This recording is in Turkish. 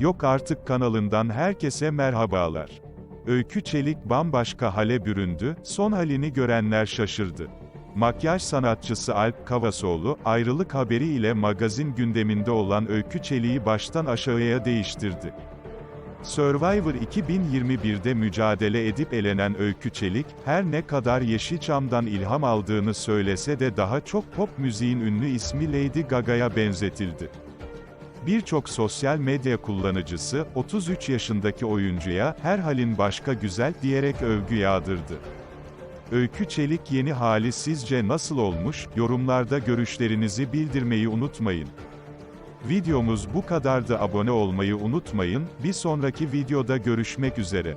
Yok Artık kanalından herkese merhabalar. Öykü Çelik bambaşka hale büründü, son halini görenler şaşırdı. Makyaj sanatçısı Alp Kavasoğlu, ayrılık haberi ile magazin gündeminde olan Öykü Çelik'i baştan aşağıya değiştirdi. Survivor 2021'de mücadele edip elenen Öykü Çelik, her ne kadar Yeşilçam'dan ilham aldığını söylese de daha çok pop müziğin ünlü ismi Lady Gaga'ya benzetildi. Birçok sosyal medya kullanıcısı, 33 yaşındaki oyuncuya, her halin başka güzel, diyerek övgü yağdırdı. Öykü Çelik yeni hali sizce nasıl olmuş, yorumlarda görüşlerinizi bildirmeyi unutmayın. Videomuz bu kadardı abone olmayı unutmayın, bir sonraki videoda görüşmek üzere.